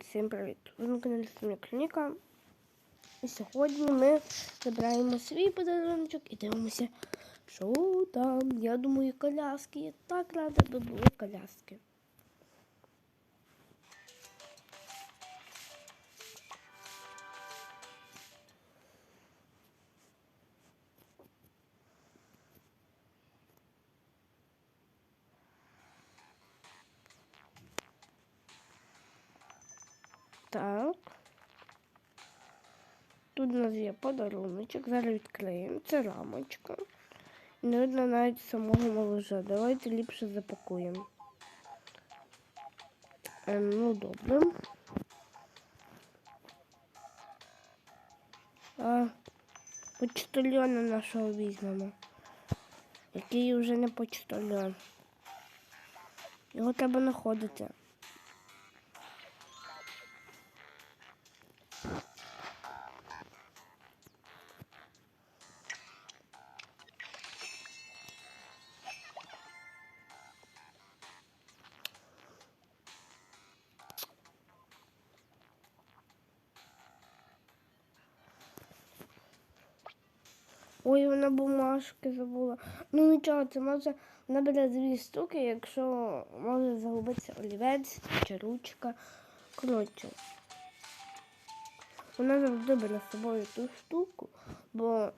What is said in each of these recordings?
Всім привіт! Ви на каналі Сумня Клініка. І сьогодні ми забираємо свій подарунок і дивимося, що там. Я думаю, коляски. Я так рада би були коляски. Так. Тут у нас є подаруночок. Зараз відкриємо. Це рамочка. Не видно навіть самого малежа. Давайте ліпше запакуємо. Ем, ну, добре. А, почтальона нашого візьмемо. Який вже не почтальон. Його треба знаходити. Ой, вона бумажки забула. Ну нічого, це може вона бере дві штуки, якщо може загубитися олівець чи ручка. Коротше. Вона завжди бере з собою ту штуку, бо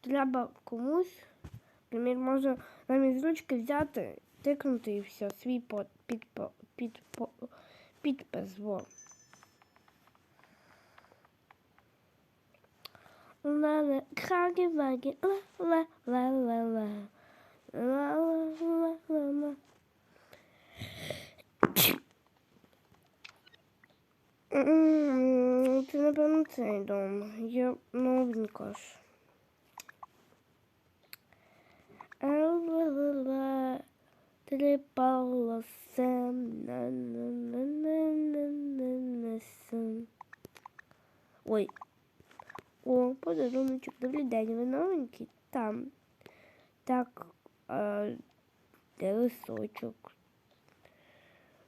треба комусь, наприклад, може замість ручки взяти, тикнути і все, свій під, під, під, підпис. Во. La la, крagi ваги, ла ла ла ла ла. Ла ла ла ла ла. М, Це, напевно, цей дом. Є новенька ж. Ла-ла-ла-ла. Три полоси. На-на-на-на-на-на-на. Ой, о, подаруночок, добрий день, ви новенький? Там. Так, а, де листочок?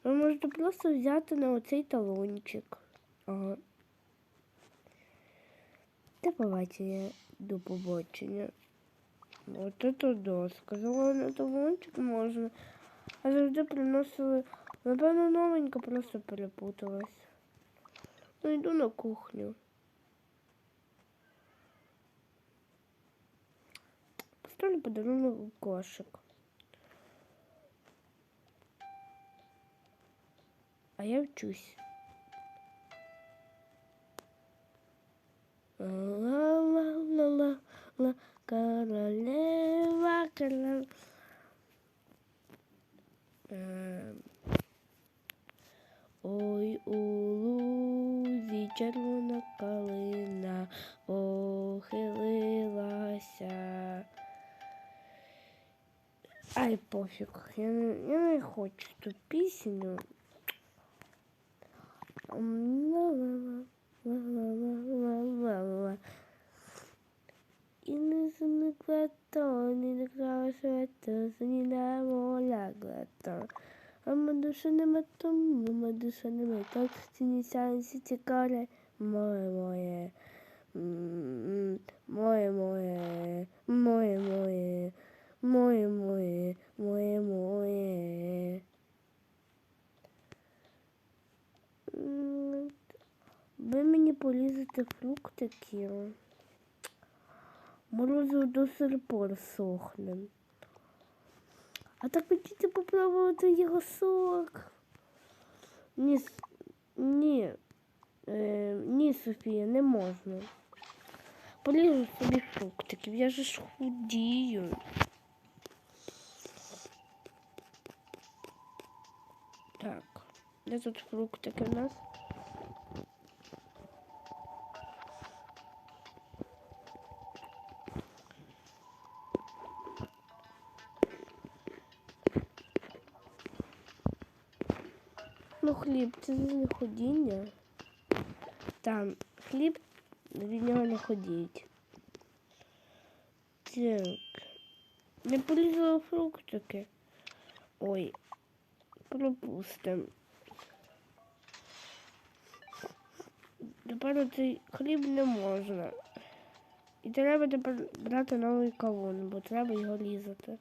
Ви можете просто взяти на оцей талончик. Ага. До побачення, до побачення. От это да, сказала на талончик можна. А завжди приносили. Напевно, новенька просто перепуталась. Ну, йду на кухню. Поставлю подарунок у кошик. А я вчусь. Ла-ла-ла-ла-ла, королева, королева. Ем. Ой, у лузі червона калина похилилася. Ай, пофіг. Я не, я не хочу ту. Ла-ла-ла-ла-ла-ла-ла-ла. І не зникла не докрала на моя глато. Мама душа не матом, мама душа не матом, ціні сянці цікаве, моє, моє, моє, моє, моє, моє, моє, моє, моє, моє. Ви мені полізете фруктики. Морозиво до сих пор сохне. А так хотіте попробувати його сок? Ні, ні, е, ні, Софія, не можна. Полізу собі фруктиків, я же ж худію. Так, де тут фруктики у нас? Ну, хліб, це не ходіння. Там хліб, нього не ходіть. Так. Не полізли фруктики. Ой, пропустимо. Тепер цей хліб не можна. І треба тепер брати новий кавун, бо треба його різати.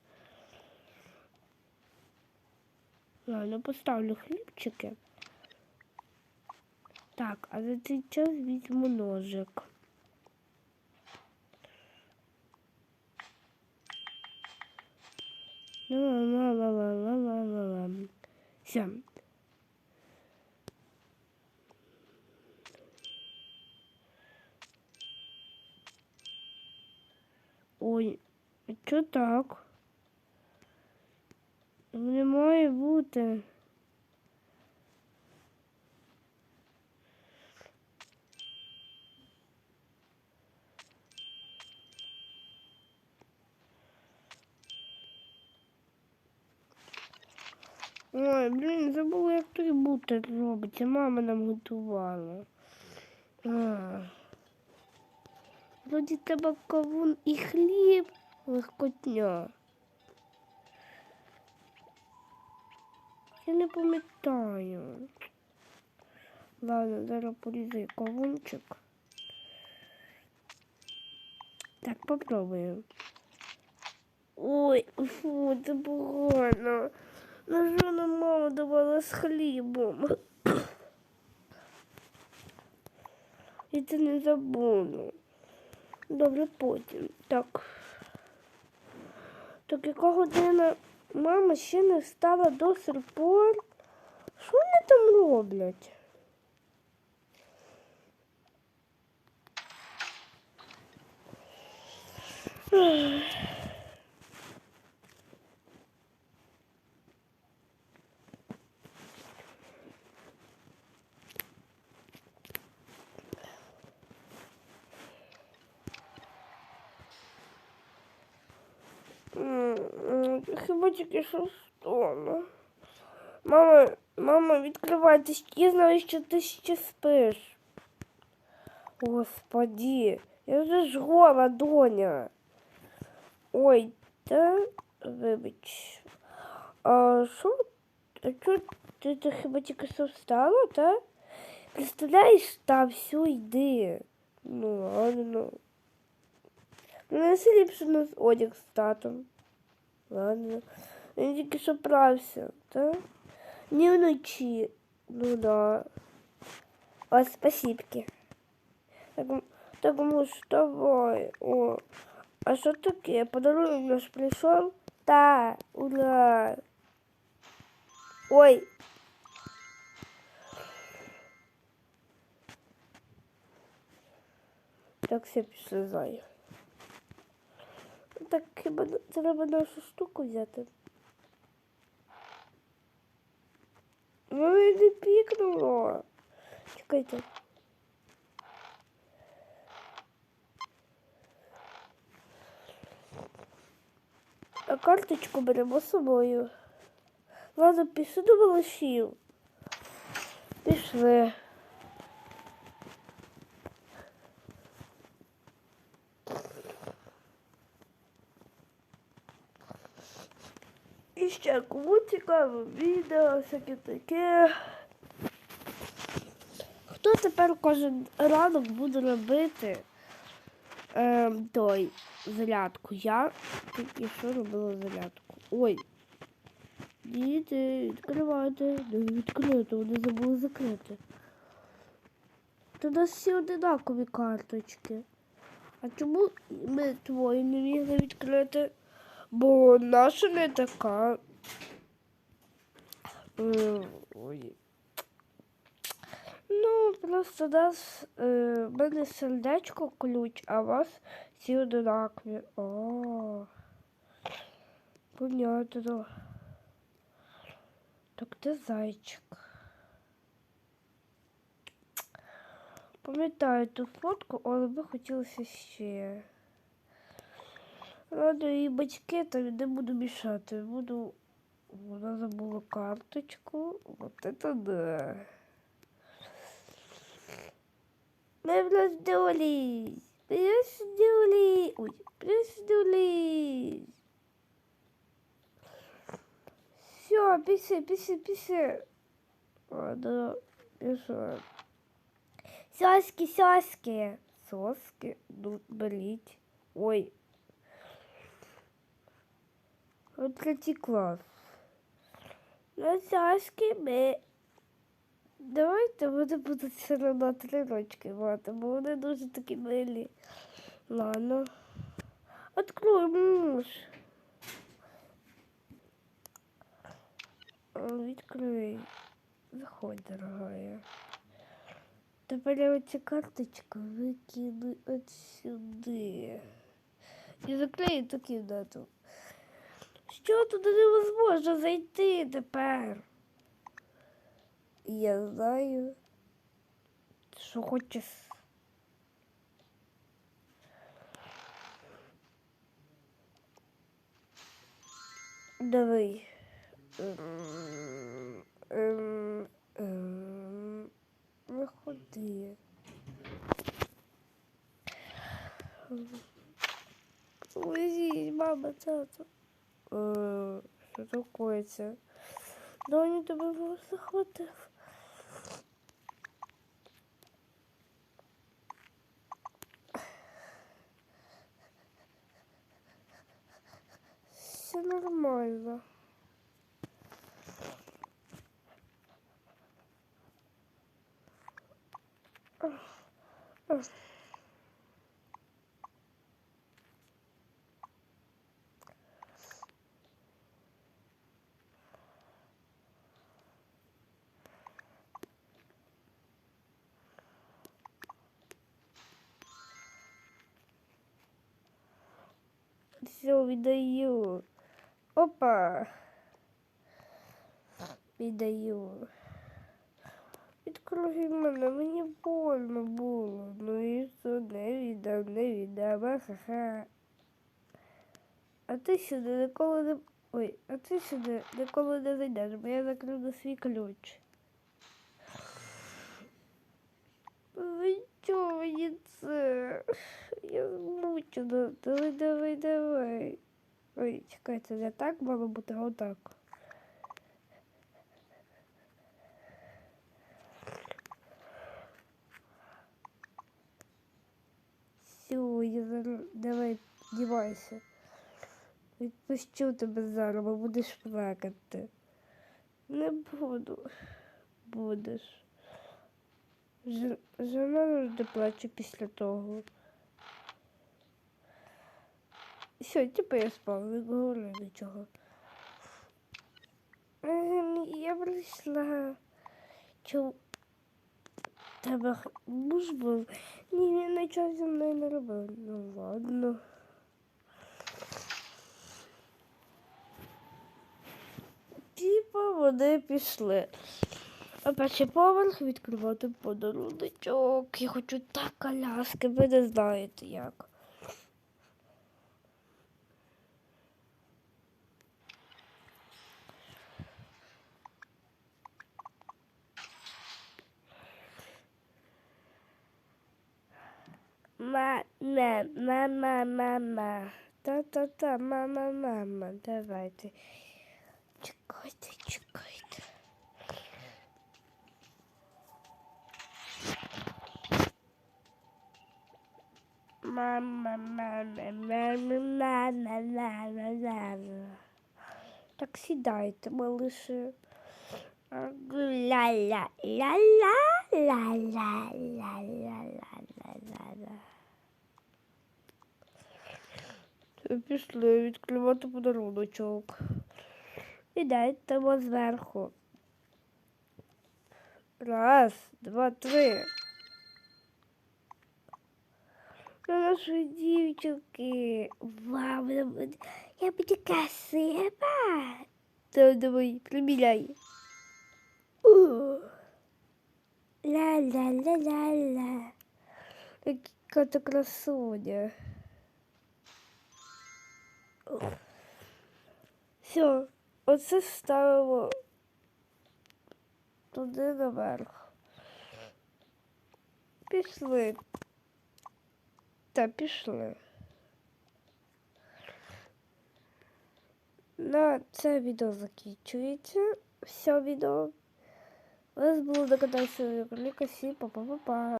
Ладно, поставлю хлібчики. Так, а за цей час візьму ножик. Ла-ла-ла-ла-ла-ла-ла-ла. Все. Ой, чо так? Не має бути. Ой, блін, забула, як той бутер робиться. Мама нам готувала. А. Вроді треба кавун і хліб, легкотня. Я не пам'ятаю. Ладно, зараз порізаю кавунчик. Так, попробуємо. Ой, фу, це погано. На що нам мама давала з хлібом? І це не забуду. Добре, потім. Так. Так яка година мама ще не встала до сих? Що вони там роблять? Ах. Хіба тільки. Мама, мама, відкривайтесь, я знаю, що ти ще спиш. Господи, я вже ж гола, доня. Ой, та вибач. А що? А чо ти, ти хіба тільки що встала, та? Представляєш, та все, йди. Ну ладно. Ну, не ліпше у нас одяг з татом. Ладно. Він тільки що прався, так? Не вночі. Ну да. О, спасибки. Так, так муж, давай. О. А що таке? Подарунок наш прийшов? Та, ура. Ой. Так все пішли зай. Н- треба нашу штуку взяти? Ну і не пікнуло. Чекайте. А карточку беремо з собою. Ладно, пішли до малышів. Пішли. І ще кому цікаво відео, всяке таке. Хто тепер кожен ранок буде робити ем, той зарядку? Я тільки що робила зарядку. Ой. Діти, відкривайте. Не відкрити, вони забули закрити. Та нас всі одинакові карточки. А чому ми твої не мігли відкрити? Бо наша не така. Ой. Ну, просто нас е, в мене сердечко ключ, а вас всі одинакові. О. Понятно. Так де зайчик? Пам'ятаю ту фотку, але би хотілося ще. Ладно, і батьки там не буду мішати. Буду. Вона забула карточку. Вот это да. Мы проснулись. Проснулись. Ой, проснулись. Все, пиши, пиши, пиши. Ладно, пишу. Сяськи, сяськи. Соски. Ну, беріть. Ой. От третій клас. На сяськи ми. Давайте вони будуть все одно три рочки мати, бо вони дуже такі милі. Ладно. Открой муж. Відкрий. Заходь, дорогая. Тепер я оцю карточку викину от сюди. І заклею ту кімнату. Що туди невозможно зайти тепер? Я знаю, що хочеш. Давай. Ем, ем, ем, Виходи. Ой, мама, тата. Е, Що такое? Доню тебе просто захватив. Все нормально. Все, віддаю. Опа. Віддаю. Відкрой мене, мені больно було. Ну і що, не віддам, не віддам, ха-ха. А ти сюди ніколи не... Ой, а ти сюди ніколи не зайдеш, бо я закрив свій ключ. Чого мені? Я змучена. Давай, давай, давай. Ой, чекайте, не так мало бути, а отак. Все, я зараз... Давай, дівайся. Відпущу тебе зараз, будеш плакати. Не буду. Будеш. Жена завжди плаче після того. Все, типу я спав, не говорю нічого. Ем, Я прийшла. Чо? Тебе муж був? Ні, він нічого зі мною не робив. Ну ладно. Типа вони пішли. А перший поверх відкривати подаруночок. Я хочу так коляски, ви не знаєте як. Ма, ма, мама, мама. Та-та-та, мама, мама. Давайте. Чекайте. Мама, мама, мама, мама, мама, мама. Так сідайте, малыши. Ля-ля, ля-ля, ля-ля, ля-ля, ля-ля. Пішли відкривати подаруночок. І дайте його зверху. Раз, два, три. На нашої дівчинки. Вау, вона буде- я буду красива. Давай, давай, приміряй. У. Ля-ля-ля-ля-ля. Яка ти красуня. Все, оце ставимо туди наверх. Пішли. Та пішли. На це відео закінчується. Все відео. У вас було догадатися. Всі па-па-па-па.